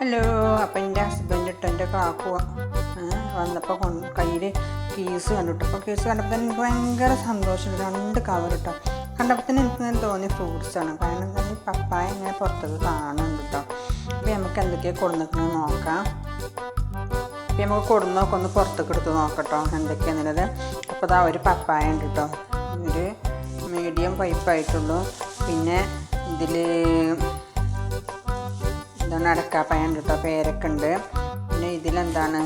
Hello അപ്പം എന്റെ husband ഇട്ട് എന്റെ കാക്കുക വന്നപ്പോൾ കയ്യിൽ കീസ് കണ്ടിട്ടു. അപ്പോൾ കീസ് കണ്ടപ്പോൾ തന്നെ എനിക്ക് ഭയങ്കര സന്തോഷം രണ്ട് കവർ ഇട്ടോ. കണ്ടപ്പോൾ തന്നെ എനിക്ക് ഇങ്ങനെ തോന്നിയ ആണ്. കാരണം ഈ പപ്പായ ഇങ്ങനെ പുറത്തത് കാണുന്നുണ്ട് കേട്ടോ അപ്പോൾ നമുക്ക് എന്തൊക്കെയാണ് കൊടുന്നിട്ട് നോക്കാം. അപ്പോൾ നമുക്ക് കൊടുന്നൊക്കെ ഒന്ന് പുറത്തേക്ക് എടുത്ത് നോക്കട്ടോ എന്തൊക്കെയാണെന്നുള്ളത് അപ്പോൾ ഇതാ ഒരു പപ്പായ ഉണ്ട് കേട്ടോ ഒരു മീഡിയം പൈപ്പായിട്ടുള്ളൂ പിന്നെ ഇതിൽ എന്താണ് അടക്കാപ്പായ ഉണ്ട് കേട്ടോ പേരൊക്കെ ഉണ്ട്. പിന്നെ ഇതിലെന്താണ്?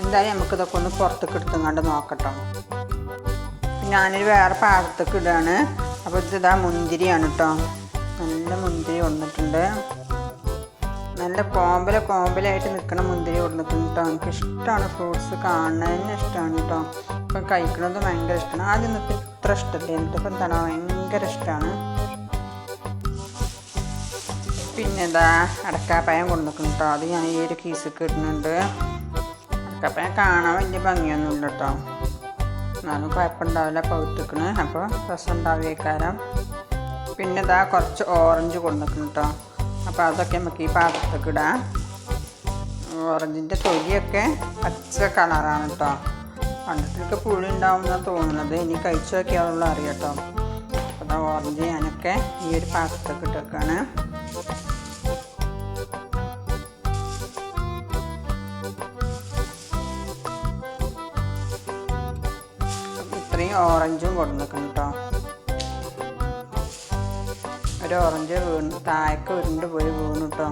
എന്തായാലും നമുക്കിതൊക്കെ ഒന്ന് പുറത്തേക്ക് എടുത്തുകൊണ്ട് നോക്കട്ടോ. ഞാനൊരു വേറെ പാത്രത്തേക്ക് ഇടുകയാണ് അപ്പോൾ ഇത് മുന്തിരിയാണ് കേട്ടോ. നല്ല മുന്തിരി വന്നിട്ടുണ്ട്. നല്ല കോമ്പല കോമ്പലായിട്ട് നിൽക്കണ മുന്തിരി കൊടുത്തിട്ടുണ്ട് കേട്ടോ. എനിക്ക് ഇഷ്ടമാണ് ഫ്രൂട്ട്സ് കാണുന്നതിന് ഇഷ്ടമാണ് കേട്ടോ. ഇപ്പം കഴിക്കണത് ഭയങ്കര ഇഷ്ടമാണ് ആദ്യം നിൽക്കും ഇത്ര ഇഷ്ടമല്ലേ. എന്നിട്ടിപ്പോൾ എന്താണ് ഭയങ്കര ഇഷ്ടമാണ് പിന്നെ എന്താ അടക്കാപ്പയം കൊണ്ടുനിൽക്കുന്നു കേട്ടോ. അത് ഞാൻ ഈ ഒരു കീസൊക്കെ ഇടുന്നുണ്ട്. അടക്കാപ്പയം കാണാൻ വലിയ ഭംഗിയൊന്നും ഇല്ല കേട്ടോ എന്നാലും കുഴപ്പമുണ്ടാവില്ല പൗത്തിക്കണ് അപ്പോൾ രസം ഉണ്ടാവുകക്കാരം പിന്നെ ഇതാ കുറച്ച് ഓറഞ്ച് കൊണ്ടുനിൽക്കുന്നു കേട്ടോ. അപ്പോൾ അതൊക്കെ നമുക്ക് ഈ പാത്രത്തേക്ക് ഇടാം. ഓറഞ്ചിന്റെ തൊലിയൊക്കെ പച്ച കളറാണ് കേട്ടോ. പണ്ടത്തേക്ക് പുളി ഉണ്ടാവും എന്നാണ് തോന്നുന്നത്. ഇനി കഴിച്ചു നോക്കിയാലുള്ള അറിയാം കേട്ടോ. അപ്പോൾ ഓറഞ്ച് ഞാനൊക്കെ ഈ ഒരു പാത്രത്തേക്ക് ഇട്ടേക്കാണ്. ഇത്രയും ഓറഞ്ചും കൊടുന്നിക്കണം കേട്ടോ. ഒരു ഓറഞ്ച് വീണ് താഴേക്ക് ഉരുണ്ട് പോയി വീണു കേട്ടോ.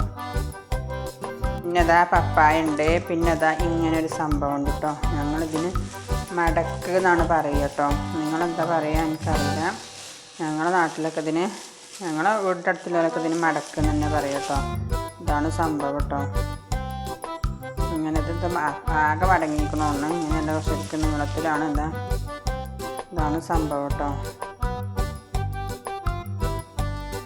പിന്നെ അതാ പപ്പായ ഉണ്ട്. പിന്നെ അതാ ഇങ്ങനെ ഒരു സംഭവം ഉണ്ട് കേട്ടോ. ഞങ്ങളിതിന് മടക്ക് എന്നാണ് പറയുക കേട്ടോ. നിങ്ങളെന്താ പറയുക എനിക്കറിയില്ല. ഞങ്ങളുടെ നാട്ടിലൊക്കെ ഇതിന് ഞങ്ങളെ വീടിന്റെ അടുത്തുള്ളവരൊക്കെ ഇതിന് മടക്ക് എന്ന് തന്നെ പറയുക കേട്ടോ. ഇതാണ് സംഭവം കേട്ടോ. ഇങ്ങനെ ഇത് ആകെ മടങ്ങിയിരിക്കണമെന്ന് എന്താ ശരിക്കും നീളത്തിലാണ് എന്താ ഇതാണ് സംഭവം കേട്ടോ.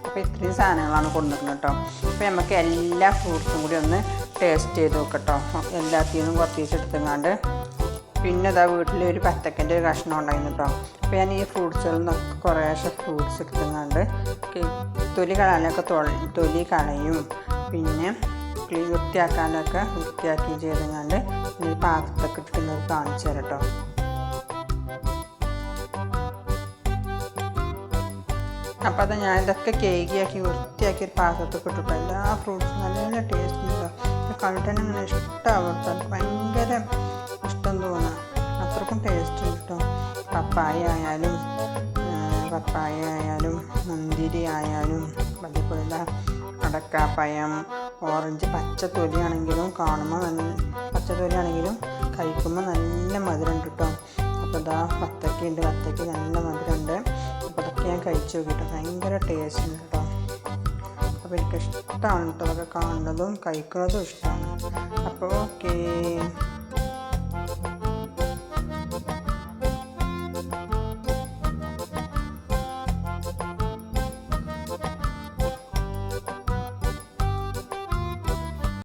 അപ്പോൾ ഇത്രയും സാധനങ്ങളാണ് കൊണ്ടുവരുന്നത് കേട്ടോ. അപ്പോൾ നമുക്ക് എല്ലാ ഫ്രൂട്ട്സും കൂടി ഒന്ന് ടേസ്റ്റ് ചെയ്ത് നോക്കട്ടോ. എല്ലാത്തിനും കുറച്ച് എടുത്തുങ്ങാണ്ട്. പിന്നെ ഇതാ വീട്ടിൽ ഒരു പത്തക്കന്റെ ഒരു കഷ്ണം ഉണ്ടായിരുന്നു കേട്ടോ. അപ്പോൾ ഞാൻ ഈ ഫ്രൂട്ട്സുകളിൽ നിന്നൊക്കെ കുറേശ്ശെ ഫ്രൂട്ട്സ് എടുത്തുങ്ങാണ്ട് തൊലി കളയാനൊക്കെ തൊലി കളയും. പിന്നെ വൃത്തിയാക്കാനൊക്കെ വൃത്തിയാക്കി ചെയ്തുങ്ങാണ്ട് ഈ പാത്രത്തൊക്കെ ഇട്ടിട്ട് കാണിച്ചു തരാം കേട്ടോ. അപ്പോൾ അത് ഞാൻ ഇതൊക്കെ കേക്കിയാക്കി വൃത്തിയാക്കി ഒരു പാത്രത്തിൽ ഇട്ടിട്ട് എല്ലാ ഫ്രൂട്ട്സും നല്ല ടേസ്റ്റ് ഉണ്ടാവും ഇത് കണ്ടിട്ട് ഇങ്ങനെ ഇഷ്ടമാവും അത് ഭയങ്കര ഇഷ്ടം തോന്നാം. അത്രക്കും ടേസ്റ്റ് കിട്ടും. പപ്പായ ആയാലും പപ്പായ ആയാലും മുന്തിരി ആയാലും അതേപോലെ അടക്കാപ്പയം ഓറഞ്ച് പച്ച തൊലിയാണെങ്കിലും കാണുമ്പോൾ നല്ല പച്ച തൊലിയാണെങ്കിലും കഴിക്കുമ്പോൾ നല്ല മധുരം കേട്ടോ. അപ്പോൾ ഇതാ വത്തക്കയുണ്ട് വത്തക്ക നല്ല മധുരമുണ്ട് അതൊക്കെ ഞാൻ കഴിച്ചു നോക്കിയിട്ട് ഭയങ്കര ടേസ്റ്റ് ഉണ്ട് കേട്ടോ അപ്പോൾ എനിക്ക് ഇഷ്ടമാണ് കേട്ടോ അതൊക്കെ കാണുന്നതും കഴിക്കുന്നതും ഇഷ്ടമാണ് അപ്പോൾ ഓക്കേ